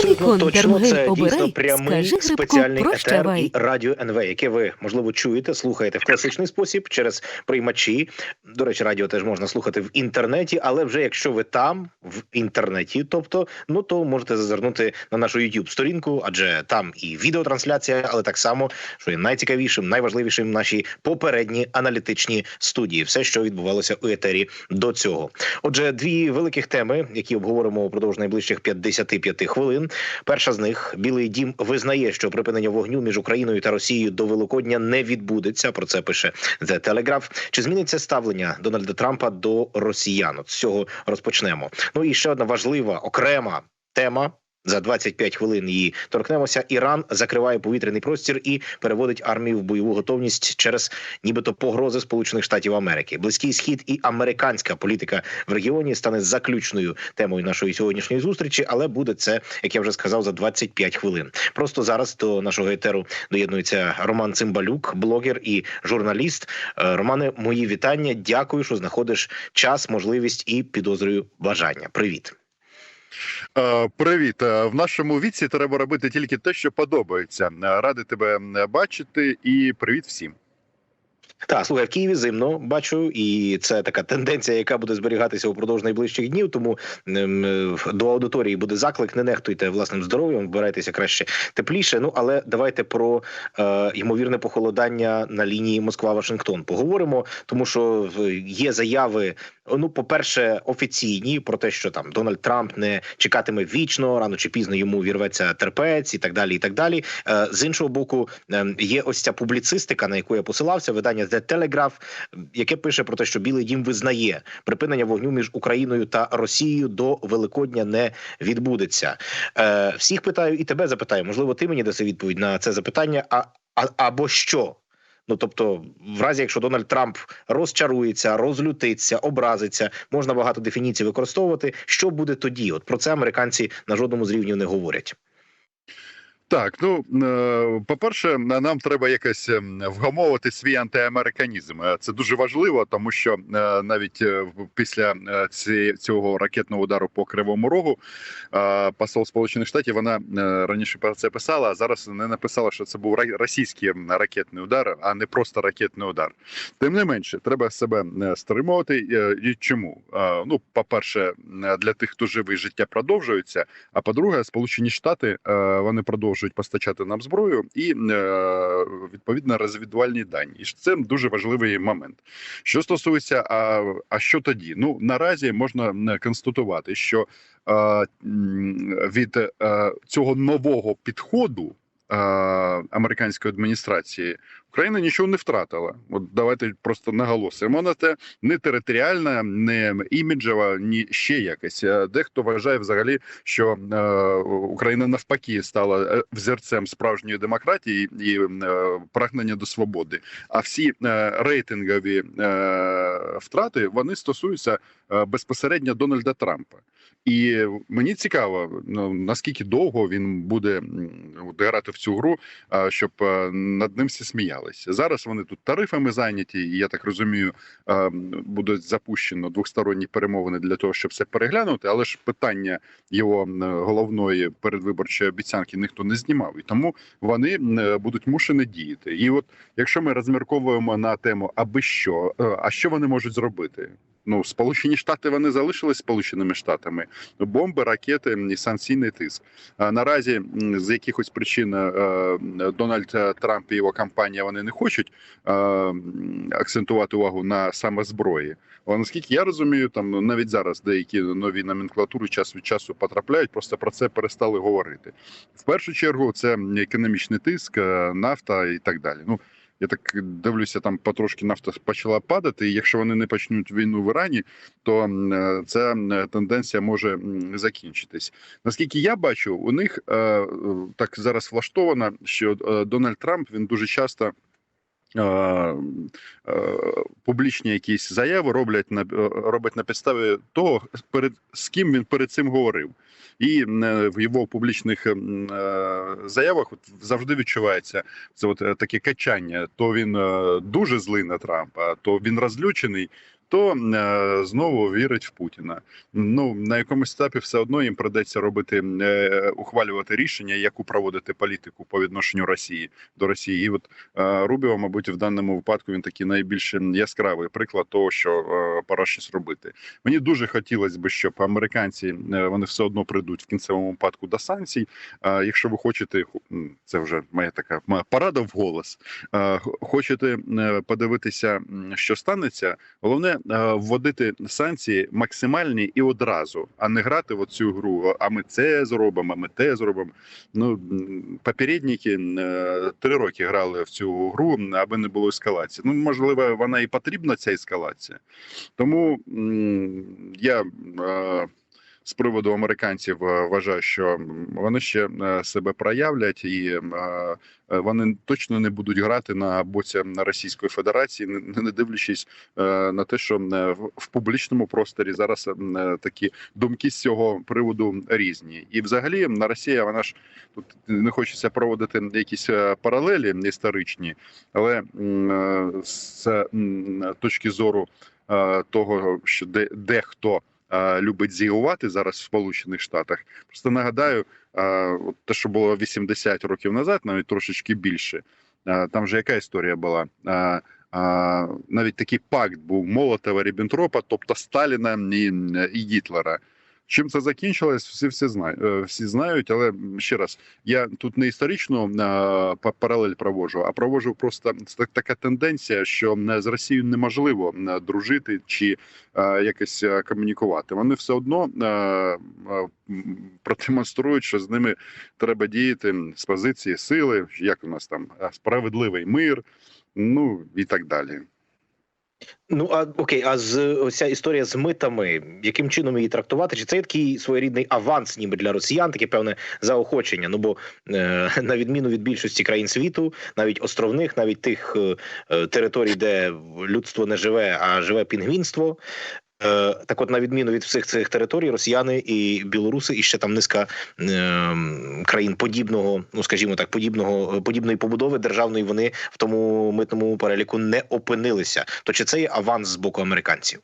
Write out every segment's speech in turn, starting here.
Абсолютно точно, це дійсно прямий скажи спеціальний етер прощавай. і радіо НВ, яке ви можливо чуєте, слухаєте в класичний спосіб через приймачі. До речі, радіо теж можна слухати в інтернеті, але вже якщо ви там в інтернеті, тобто ну то можете зазирнути на нашу youtube сторінку, адже там і відеотрансляція, але так само, що є найцікавішим, найважливішим наші попередні аналітичні студії, все, що відбувалося у етері до цього. Отже, дві великих теми, які обговоримо упродовж найближчих 55 хвилин. Перша з них Білий Дім визнає, що припинення вогню між Україною та Росією до Великодня не відбудеться. Про це пише The Telegraph. Чи зміниться ставлення Дональда Трампа до росіян? От з цього розпочнемо. Ну і ще одна важлива окрема тема. За 25 хвилин її торкнемося. Іран закриває повітряний простір і переводить армію в бойову готовність через нібито погрози Сполучених Штатів Америки. Близький схід і американська політика в регіоні стане заключною темою нашої сьогоднішньої зустрічі, але буде це, як я вже сказав, за 25 хвилин. Просто зараз до нашого етеру доєднується Роман Цимбалюк, блогер і журналіст. Е, Романе, мої вітання. Дякую, що знаходиш час, можливість і підозрюю бажання. Привіт. Е, Привіт. Е, В нашому віці треба робити тільки те, що подобається. Ради тебе е, бачити і привіт всім. Так, слухай, в Києві зимно бачу, і це така тенденція, яка буде зберігатися упродовж найближчих днів. Тому ем, е, до аудиторії буде заклик. Не нехтуйте власним здоров'ям, вбирайтеся краще тепліше. Ну але давайте про е, ймовірне похолодання на лінії Москва-Вашингтон поговоримо, тому що е, є заяви. Ну, по-перше, офіційні про те, що там Дональд Трамп не чекатиме вічно, рано чи пізно йому вірветься терпець і так далі. І так далі. Е, з іншого боку, ем, є ось ця публіцистика, на яку я посилався, видання The Telegraph, яке пише про те, що Білий Дім визнає припинення вогню між Україною та Росією до Великодня не відбудеться. Е, всіх питаю і тебе запитаю. Можливо, ти мені даси відповідь на це запитання, а, а або що. Ну тобто, в разі, якщо Дональд Трамп розчарується, розлютиться, образиться, можна багато дефініцій використовувати. Що буде тоді? От про це американці на жодному з рівнів не говорять. Так, ну е, по-перше, нам треба якось ем, вгамовувати свій антиамериканізм. Е, Це дуже важливо, тому що е, навіть після цього ракетного удару по кривому рогу посол Сполучених Штатів вона раніше про це писала, а зараз не написала, що це був російський ракетний удар, а не просто ракетний удар. Тим не менше, треба себе стримувати. І чому? Ну, по-перше, для тих, хто живий, життя продовжується. А по-друге, Сполучені Штати вони продовжують постачати нам зброю і е, відповідно розвідувальні дані. І це дуже важливий момент. Що стосується, а, а що тоді? Ну наразі можна констатувати, що а, від а, цього нового підходу. е, Американської адміністрації Україна нічого не втратила. От давайте просто наголосимо на те, не територіальна, не іміджева, ні ще якась. Е, Дехто вважає взагалі, що е, Україна навпаки стала е, взірцем справжньої демократії і е, прагнення до свободи. А всі е, рейтингові е, втрати вони стосуються е, безпосередньо Дональда Трампа. І мені цікаво, ну наскільки довго він буде грати в цю гру, а, щоб е, над ним всі сміялися. Зараз вони тут тарифами зайняті, і я так розумію, е, будуть запущено двосторонні перемовини для того, щоб все переглянути. Але ж питання його головної передвиборчої обіцянки ніхто не знімав, і тому вони е, будуть мушені діяти. І от якщо ми розмірковуємо на тему, аби що, е, а що вони можуть зробити? Ну, Сполучені Штати вони залишились Сполученими Штатами, бомби, ракети і санкційний тиск. А наразі з якихось причин е, Дональд Трамп і його кампанія вони не хочуть е, акцентувати увагу на саме зброї. Але наскільки я розумію, там ну, навіть зараз деякі нові номенклатури час від часу потрапляють, просто про це перестали говорити. В першу чергу це економічний тиск, е, нафта і так далі. Ну я так дивлюся, там потрошки нафта почала падати. І якщо вони не почнуть війну в Ірані, то е, ця тенденція може закінчитись. Наскільки я бачу, у них е, е, так зараз влаштовано, що е, Дональд Трамп він дуже часто. Е, е, Публічні якісь заяви роблять на роблять робить на підставі того, перед з ким він перед цим говорив, і е, в його публічних е, заявах завжди відчувається це от е, таке качання. То він е, дуже злий на Трампа, то він розлючений, то е, знову вірить в Путіна. Ну на якомусь етапі все одно їм придеться робити е, ухвалювати рішення, яку проводити політику по відношенню Росії до Росії. І от е, Рубіо, мабуть, в даному випадку він такий найбільш яскравий приклад того, що пора щось робити. Мені дуже хотілося б, щоб американці вони все одно прийдуть в кінцевому випадку до санкцій. Якщо ви хочете, це вже моя така моя порада в голос. Хочете подивитися, що станеться, головне вводити санкції максимальні і одразу, а не грати в цю гру. А ми це зробимо, а ми те зробимо. Ну попередники е, три роки грали в цю гру, аби не було ескалації. Ну можливо, вона і потрібна ця ескалація. Тому я е, з приводу американців е, вважаю, що вони ще е, себе проявлять і е, вони точно не будуть грати на боці Російської Федерації, не дивлячись на те, що в- публічному просторі зараз такі думки з цього приводу різні. І взагалі на Росія вона ж тут не хочеться проводити якісь паралелі історичні, але з точки зору того, що де дехто любить зігувати зараз в Сполучених Штатах. Просто нагадаю, те, що було 80 років назад, навіть трошечки більше. Там же яка історія була? Навіть такий пакт був Молотова Ріббентропа, тобто Сталіна і Гітлера. Чим це закінчилось, всі всі знають, всі знають, але ще раз, я тут не історичну е, па- паралель проводжу, а проводжу просто так- така тенденція, що е, з Росією неможливо е, дружити чи е, якось е, комунікувати. Вони все одно е, е, продемонструють, що з ними треба діяти з позиції сили, як у нас там е, справедливий мир, ну і так далі. Ну а окей, а з оця історія з митами, яким чином її трактувати? Чи це такий своєрідний аванс, ніби для росіян, таке певне заохочення? Ну бо е, на відміну від більшості країн світу, навіть островних, навіть тих е, е, територій, де людство не живе, а живе пінгвінство. Е, так, от, на відміну від всіх цих територій, росіяни і білоруси, і ще там низка е, країн подібного, ну скажімо так, подібного подібної побудови державної, вони в тому митному переліку не опинилися. То чи це є аванс з боку американців?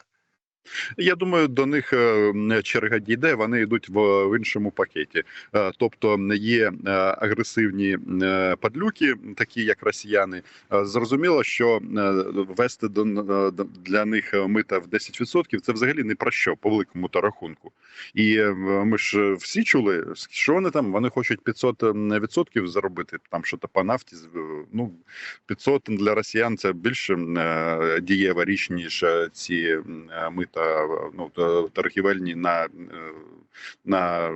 Я думаю, до них е, черга дійде. Вони йдуть в, в іншому пакеті. Е, Тобто є е, агресивні е, падлюки, такі як росіяни. Е, Зрозуміло, що е, до- для них мита в 10% – це взагалі не про що по великому та рахунку. І е, ми ж всі чули, що вони там вони хочуть 500% заробити. Там що то по нафті. Ну 500 для росіян це більше е, дієва річ ніж е, ці е, мита ну торгівельні на, е, на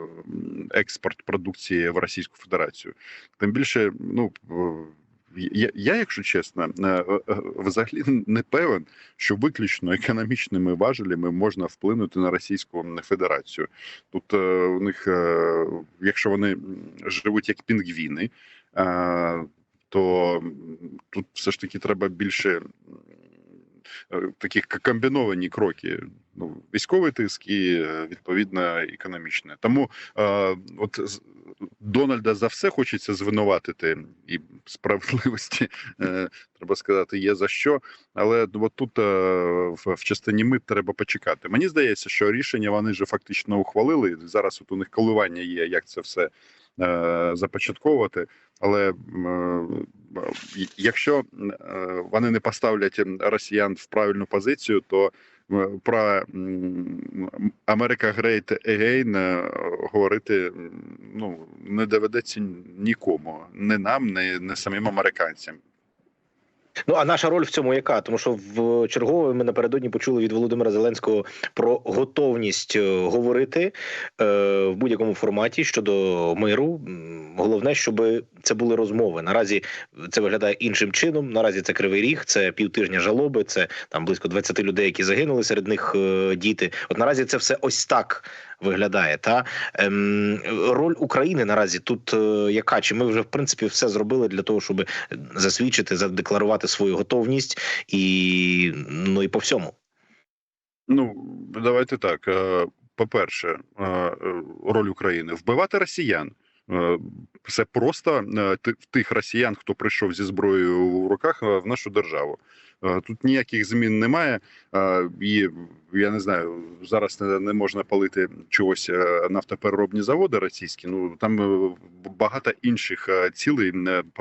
експорт продукції в Російську Федерацію. Тим більше, ну. е, Я, я, якщо чесно, е, взагалі не певен, що виключно економічними важелями можна вплинути на Російську Федерацію. Тут у них, якщо вони живуть як пінгвіни, то тут все ж таки треба більше е, таких комбіновані кроки. Ну, військовий тиск і е, відповідно економічне. Тому е, от Дональда за все хочеться звинуватити, і справедливості е, треба сказати, є за що. Але от тут е, в, в частині мит треба почекати. Мені здається, що рішення вони вже фактично ухвалили. Зараз от у них коливання є, як це все започатковувати. Але е, якщо е, вони не поставлять росіян в правильну позицію, то е, про Америка Грейт Again е, говорити ну не доведеться нікому, не нам, не, не самим американцям. Ну а наша роль в цьому яка? Тому що в чергове ми напередодні почули від Володимира Зеленського про готовність е, говорити е, в будь-якому форматі щодо миру. Головне, щоб це були розмови. Наразі це виглядає іншим чином. Наразі це кривий ріг, це півтижня жалоби, це там близько 20 людей, які загинули серед них е, діти. От наразі це все ось так виглядає. Та ем, роль України наразі тут е, яка? Чи ми вже в принципі все зробили для того, щоб засвідчити, задекларувати свою готовність і ну і по всьому. Ну давайте так. е, По-перше, е, е, роль України вбивати росіян. Е, все просто е, тих росіян, хто прийшов зі зброєю в руках е, в нашу державу. Е, Тут ніяких змін немає, е, і я не знаю, зараз не, можна палити чогось е, нафтопереробні заводи російські. Ну там багато інших цілей,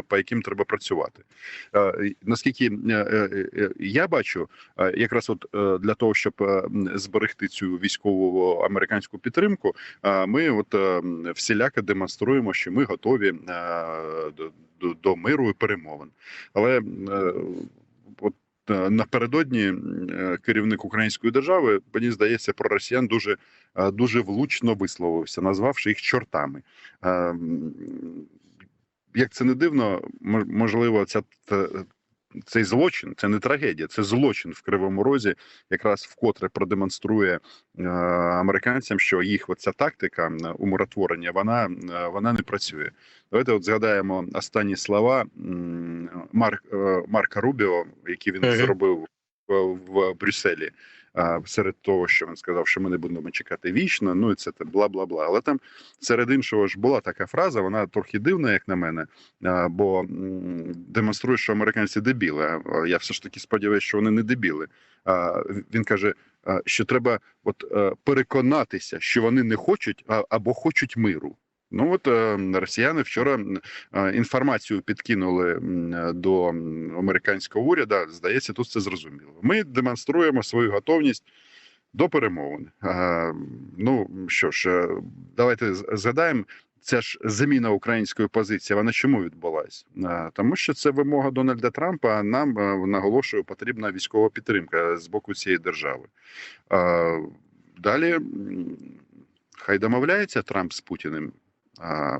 по, яким треба працювати. Наскільки я бачу, якраз от для того, щоб зберегти цю військову американську підтримку, ми от всіляко демонструємо, що ми готові до, миру і перемовин. Але от напередодні е, керівник української держави, мені здається, про росіян дуже, е, дуже влучно висловився, назвавши їх чортами. Е, Як це не дивно, можливо, ця цей злочин це не трагедія, це злочин в кривому розі, якраз вкотре продемонструє е, американцям, що їх оця тактика умиротворення вона, е, вона не працює. Давайте от згадаємо останні слова Марк, е, Марка Рубіо, які він зробив в Брюсселі. Серед того, що він сказав, що ми не будемо чекати вічно, ну і це те бла бла бла. Але там серед іншого ж була така фраза, вона трохи дивна, як на мене, бо демонструє, що американці дебіли. Я все ж таки сподіваюся, що вони не дебіли. Він каже, що треба от е, переконатися, що вони не хочуть або хочуть миру. Ну от е, росіяни вчора е, інформацію підкинули е, до американського уряду. Здається, тут це зрозуміло. Ми демонструємо свою готовність до перемовин. Е, Ну що ж, давайте згадаємо. Ця ж заміна української позиції, вона чому відбулась? Е, Тому що це вимога Дональда Трампа. а Нам наголошую, потрібна військова підтримка з боку цієї держави. Е, Далі хай домовляється Трамп з Путіним.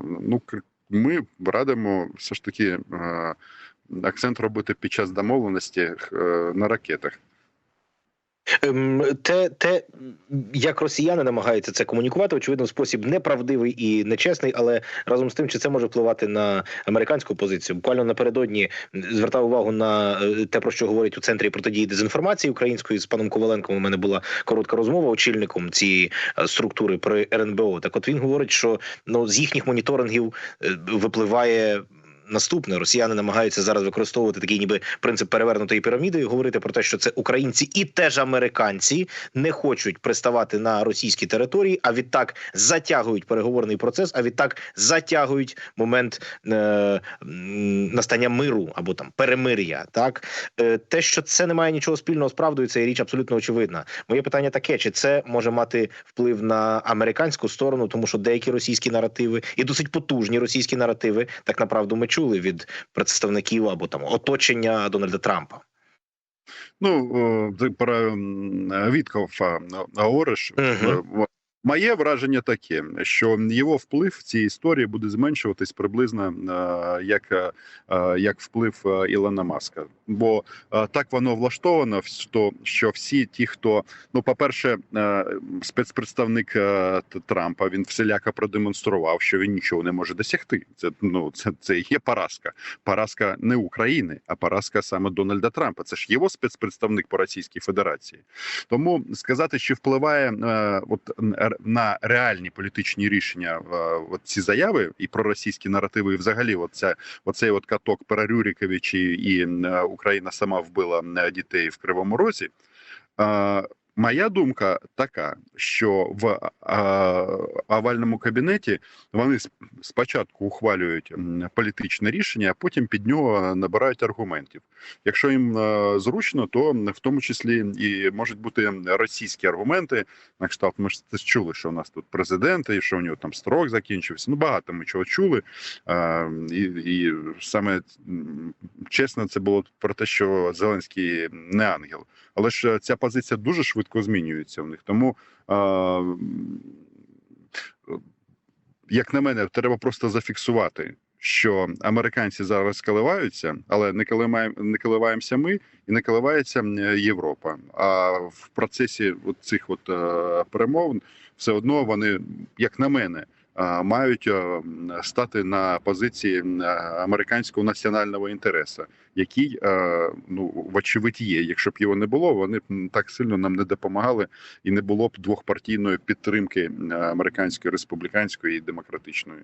Ну ми радимо все ж таки е, акцент робити під час домовленості е, на ракетах. Ем, Те, те, як росіяни намагаються це комунікувати, очевидно, в спосіб неправдивий і нечесний, але разом з тим, чи це може впливати на американську позицію? Буквально напередодні звертав увагу на е, те, про що говорять у центрі протидії дезінформації української з паном Коваленком. У мене була коротка розмова очільником цієї е, структури при РНБО. Так, от він говорить, що ну з їхніх моніторингів е, випливає. Наступне росіяни намагаються зараз використовувати такий, ніби принцип перевернутої піраміди, і говорити про те, що це українці і теж американці не хочуть приставати на російські території, а відтак затягують переговорний процес, а відтак затягують момент е, настання миру або там перемир'я. Так е, те, що це не має нічого спільного з правдою, це річ абсолютно очевидна. Моє питання таке: чи це може мати вплив на американську сторону, тому що деякі російські наративи і досить потужні російські наративи, так направду ми чули від представників або там оточення Дональда Трампа. Ну ти про Вітков говориш. Мгм. Е. Моє враження таке, що його вплив в цій історії буде зменшуватись приблизно е, як, е, як вплив е, Ілона Маска. Бо е, так воно влаштовано, що, що всі ті, хто ну, по-перше, е, спецпредставник е, Трампа він всіляко продемонстрував, що він нічого не може досягти. Це ну це, це є поразка. Поразка не України, а поразка саме Дональда Трампа. Це ж його спецпредставник по Російській Федерації. Тому сказати, чи впливає е, от на реальні політичні рішення в от ці заяви і про російські наративи, і взагалі, оця, оцей от каток про Рюріковичі і е, Україна сама вбила е, дітей в Кривому Розі. Моя думка така, що в овальному кабінеті вони спочатку ухвалюють політичне рішення, а потім під нього набирають аргументів. Якщо їм е, зручно, то в тому числі і можуть бути російські аргументи. На кшталт, ми ж чули, що у нас тут президент, і що у нього там строк закінчився. Ну багато ми чого чули. Е, і, і саме чесно, це було про те, що Зеленський не ангел. Але ж е, ця позиція дуже швидко змінюється в них. Тому, е, як на мене, треба просто зафіксувати, що американці зараз коливаються, але не коливаємо, не коливаємося ми і не коливається Європа. А в процесі цих от е, перемовин все одно вони, як на мене, мають е, стати на позиції американського національного інтересу, який е, ну вочевидь є. Якщо б його не було, вони б так сильно нам не допомагали, і не було б двохпартійної підтримки е, американської республіканської і демократичної.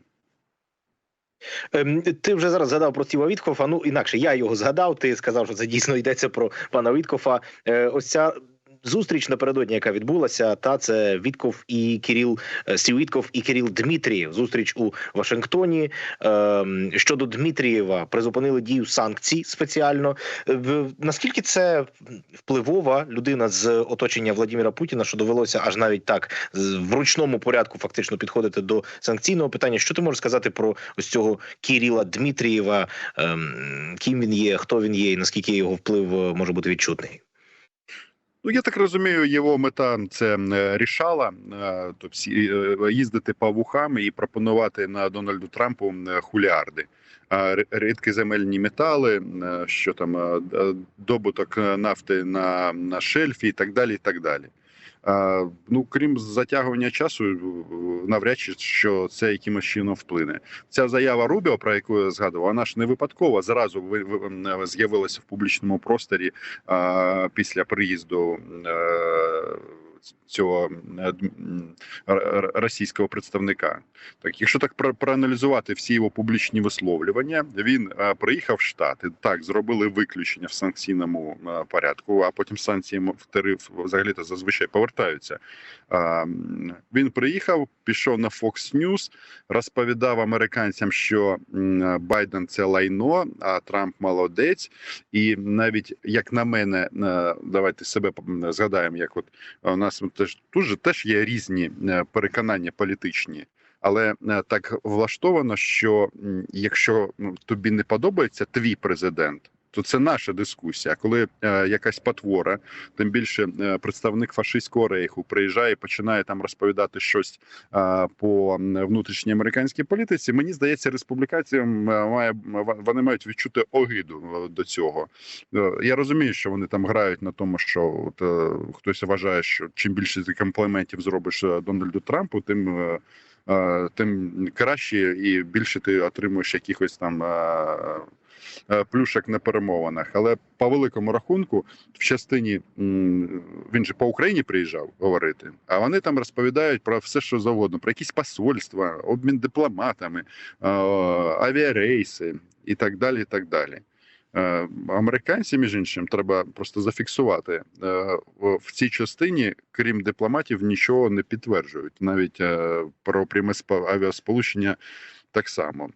Ем, Ти вже зараз згадав про Стіва Віткофа. Ну інакше я його згадав. Ти сказав, що це дійсно йдеться про пана Віткофа. Е, Ось ця зустріч напередодні, яка відбулася, та це Вітков і Кіріл е, Стів Вітков і Кіріл Дмитрієв. Зустріч у Вашингтоні. Ем, Щодо Дмитрієва призупинили дію санкцій спеціально. Е, Наскільки це впливова людина з оточення Владимира Путіна, що довелося аж навіть так в ручному порядку фактично підходити до санкційного питання? Що ти можеш сказати про ось цього Кіріла Дмитрієва? Ем, Ким він є, хто він є, і наскільки його вплив е, може бути відчутний? Ну, я так розумію, його мета це е, рішала, тобто їздити по вухам і пропонувати на Дональду Трампу хуліарди. А земельні метали, що там добуток нафти на, на шельфі і так далі. І так далі. Ну, крім затягування часу, е, навряд чи що це якимось чином вплине. Ця заява Рубіо, про яку я згадував, вона ж не випадково зразу ви- з'явилася в публічному просторі після приїзду е, цього російського представника. Так, якщо так проаналізувати всі його публічні висловлювання, він е, приїхав в Штати, так зробили виключення в санкційному е, порядку, а потім санкції в тариф взагалі то зазвичай повертаються. Він приїхав, пішов на Fox News, розповідав американцям, що Байден це лайно, а Трамп молодець. І навіть як на мене, е, давайте себе згадаємо, як от у нас теж дуже теж є різні е, переконання політичні. Але е, так влаштовано, що якщо ну, тобі не подобається твій президент, то це наша дискусія. Коли е, якась потвора, тим більше е, представник фашистського рейху, приїжджає і починає там розповідати щось е, по внутрішній американській політиці, мені здається, республіканцям е, має вони мають відчути огиду е, до цього. Е, Я розумію, що вони там грають на тому, що от, е, хтось вважає, що чим більше ти компліментів зробиш е, Дональду Трампу, тим. е, Тим краще і більше ти отримуєш якихось там плюшок на перемовинах. Але по великому рахунку, в частині він же по Україні приїжджав говорити, а вони там розповідають про все, що завгодно, про якісь посольства, обмін дипломатами, е, авіарейси і так далі. І так далі. Е, Американці, між іншим, треба просто зафіксувати е, в- цій частині, крім дипломатів, нічого не підтверджують. Навіть е, про пряме авіасполучення так само.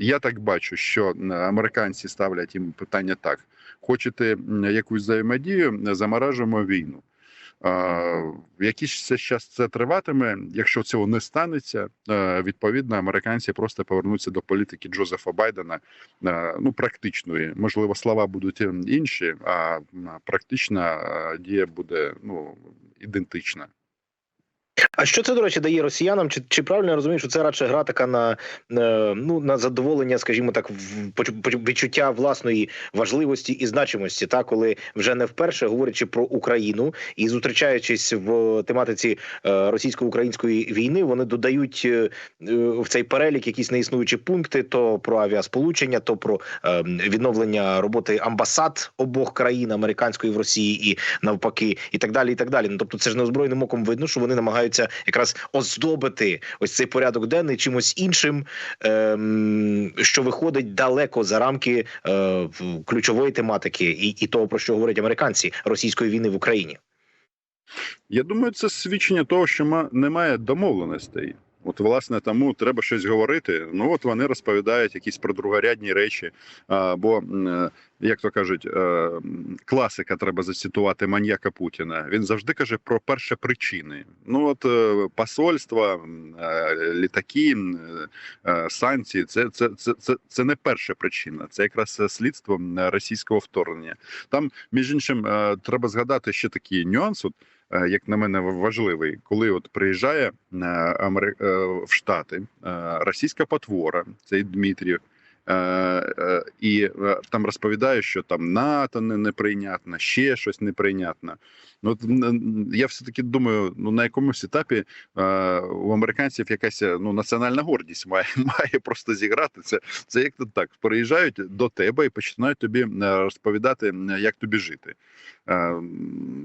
Я так бачу, що американці ставлять їм питання так: хочете якусь взаємодію, заморажуємо війну. Якийсь це час це триватиме. Якщо цього не станеться, е, відповідно американці просто повернуться до політики Джозефа Байдена, е, ну практичної. Можливо, слова будуть е, інші, а практична е, дія буде ну ідентична. А що це, до речі, дає росіянам? Чи, чи правильно я розумію, що це радше гра така на, ну, на задоволення, скажімо так, відчуття власної важливості і значимості, та коли вже не вперше говорячи про Україну і зустрічаючись в тематиці е, російсько-української війни, вони додають е, е, в цей перелік якісь неіснуючі пункти: то про авіасполучення, то про відновлення роботи амбасад обох країн американської в Росії і навпаки, і так далі. І так далі. Ну тобто, це ж неозброєним оком видно, що вони намагаються якраз оздобити ось цей порядок денний чимось іншим, ем, що виходить далеко за рамки е, ключової тематики, і, і того про що говорять американці російської війни в Україні. Я думаю, це свідчення того, що немає домовленостей. От, власне, тому треба щось говорити. Ну от вони розповідають якісь про другорядні речі. Бо, е, як то кажуть, е, класика треба зацитувати маньяка Путіна. Він завжди каже про перші причини. Ну от е, посольства, літаки, санкції це, це, це, це, це не перша причина, це якраз слідство російського вторгнення. Там, між іншим, треба згадати ще такий нюанс. Як на мене, важливий, коли от приїжджає е, е, в Штати е, російська потвора, цей Дмитрів, Е, е, і е, там розповідає, що там НАТО не неприйнятно, ще щось неприйнятно. Ну я все таки думаю, ну на якомусь етапі е, у американців якась е, ну національна гордість має має просто зіграти. Це це як то так приїжджають до тебе і починають тобі е, розповідати, як тобі жити. Е,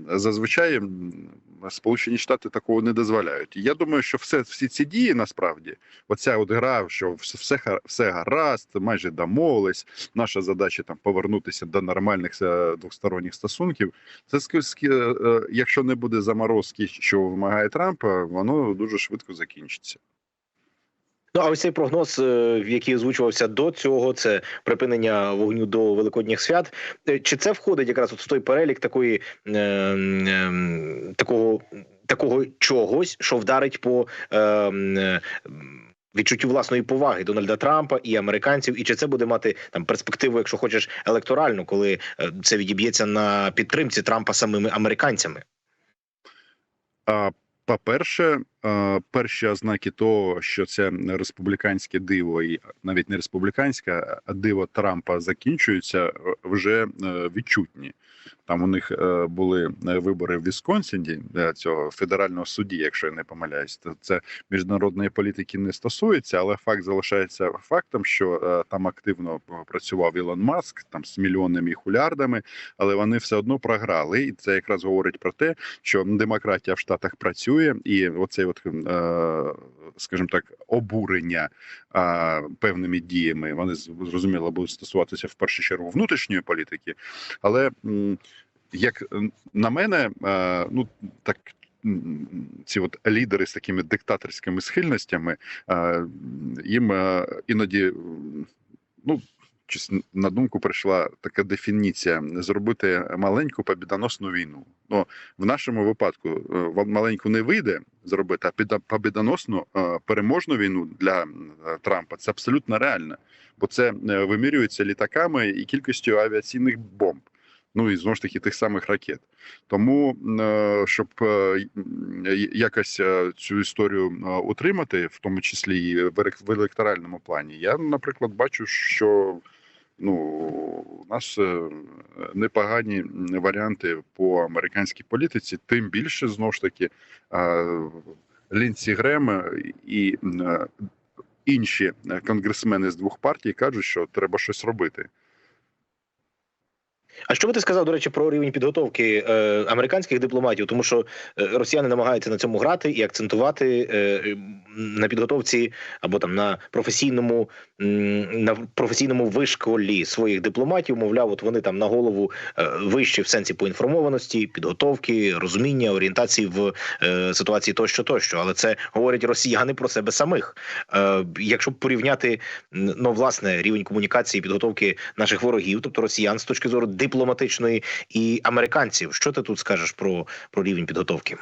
Зазвичай Сполучені Штати такого не дозволяють. Я думаю, що все всі ці дії насправді, оця от гра, що все, все, га- все гаразд, майже домовились. Наша задача там повернутися до нормальних е, двосторонніх стосунків. Це е, якщо не буде заморозки, що вимагає Трампа, воно дуже швидко закінчиться. Ну а ось цей прогноз, е, який озвучувався до цього, це припинення вогню до великодніх свят. Е, Чи це входить якраз от в той перелік такої е, е, такого такого чогось, що вдарить по е, е, відчуттю власної поваги Дональда Трампа і американців, і чи це буде мати там перспективу, якщо хочеш, електоральну, коли е, це відіб'ється на підтримці Трампа самими американцями? А по-перше, е, перші ознаки того, що це республіканське диво, і навіть не республіканське, а диво Трампа закінчується, е, вже е, відчутні. Там у них е, були вибори в Вісконсіні е, цього федерального судді, якщо я не помиляюсь, то це міжнародної політики не стосується, але факт залишається фактом, що там активно працював Ілон Маск, там з мільйонами і хулярдами, але вони все одно програли, і це якраз говорить про те, що демократія в Штатах працює, і оцей от, е, скажімо так, обурення певними діями, вони зрозуміло будуть стосуватися в першу чергу внутрішньої політики, але як на мене, е, ну так. Ці от лідери з такими диктаторськими схильностями, е, їм іноді ну щось на думку прийшла така дефініція зробити маленьку побідоносну війну. Ну в нашому випадку е, маленьку не вийде зробити, а побідоносну е, переможну війну для Трампа це абсолютно реально, бо це е, вимірюється літаками і кількістю авіаційних бомб. Ну і знову ж таки тих самих ракет. Тому щоб якось цю історію утримати, в тому числі і в електоральному плані, я, наприклад, бачу, що ну у нас е, непогані варіанти по американській політиці, тим більше знову ж таки лінці, Грем і е, інші конгресмени з двох партій кажуть, що треба щось робити. А що би ти сказав, до речі, про рівень підготовки е, американських дипломатів? Тому що е, росіяни намагаються на цьому грати і акцентувати е, на підготовці або там на професійному на професійному вишколі своїх дипломатів. Мовляв, от вони там на голову е, вищі в сенсі поінформованості, підготовки, розуміння, орієнтації в е, ситуації тощо, тощо. Але це говорять росіяни про себе самих. Е, якщо порівняти ну, власне рівень комунікації підготовки наших ворогів, тобто росіян з точки зору дипломатичної і американців, що ти тут скажеш про, про рівень підготовки?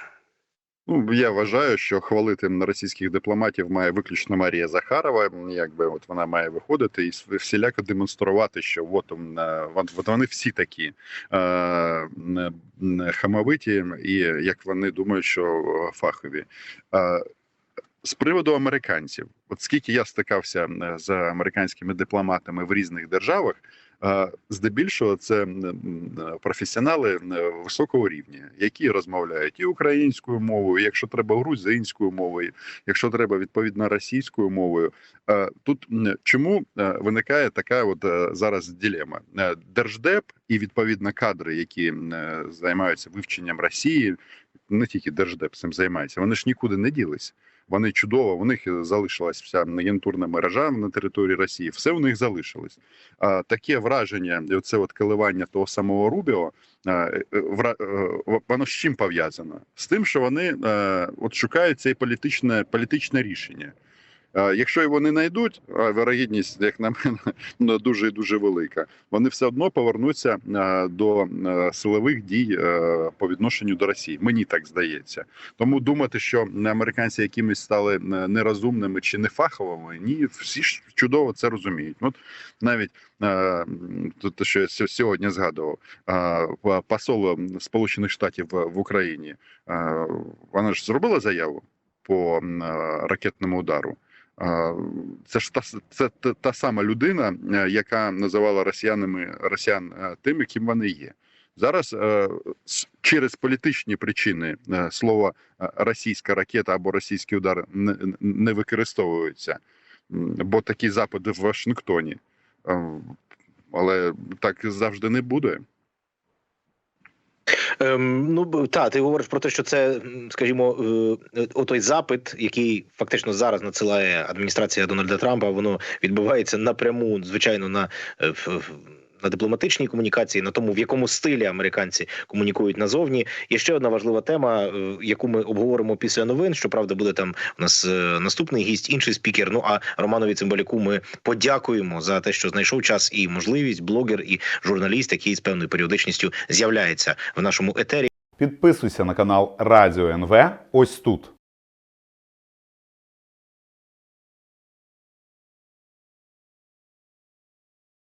Ну я вважаю, що хвалити російських дипломатів має виключно Марія Захарова. Якби от вона має виходити і всіляко демонструвати, що от, е, вони всі такі е, м, м, хамовиті, і як вони думають, що е, фахові. Е, з приводу американців, от скільки я стикався е, з американськими дипломатами в різних державах, е, здебільшого це професіонали високого рівня, які розмовляють і українською мовою, якщо треба грузинською мовою, якщо треба відповідно російською мовою. Тут чому е, виникає така от е, зараз ділема? Е, Держдеп і відповідно кадри, які займаються вивченням Росії, не тільки Держдеп цим займається, вони ж нікуди не ділись. Вони чудово, у них залишилась вся агентурна мережа на території Росії. Все у них залишилось. А таке враження, і оце от киливання того самого Рубіо, е, вра- е, воно з чим пов'язано? З тим, що вони е, от шукають це політичне, політичне рішення. Е, Якщо його не знайдуть, вирогідність, як на мене, ну, дуже і дуже велика. Вони все одно повернуться е, до е, силових дій по відношенню до Росії. Мені так здається. Тому думати, що американці якимись стали нерозумними чи нефаховими, ні, всі ж чудово це розуміють. От навіть те, що я сьогодні згадував, посол Сполучених Штатів в Україні, вона ж зробила заяву по ракетному удару. Це ж та, це та, сама людина, е, яка називала росіянами росіян е, тими, ким вони є. Зараз е, через політичні причини слово російська ракета або російський удар не, використовуються, бо такі запити в Вашингтоні. Але так завжди не буде. Ем, ну та ти говориш про те, що це, скажімо, е, той запит, який фактично зараз надсилає адміністрація Дональда Трампа, воно відбувається напряму, звичайно, на, е, на дипломатичній комунікації, на тому, в якому стилі американці комунікують назовні. Є ще одна важлива тема, е, яку ми обговоримо після новин. Щоправда, буде там у нас е, наступний гість, інший спікер. Ну а Романові Цимбалюку ми подякуємо за те, що знайшов час і можливість, блогер і журналіст, який з певною періодичністю з'являється в нашому етері. Підписуйся на канал Радіо НВ ось тут.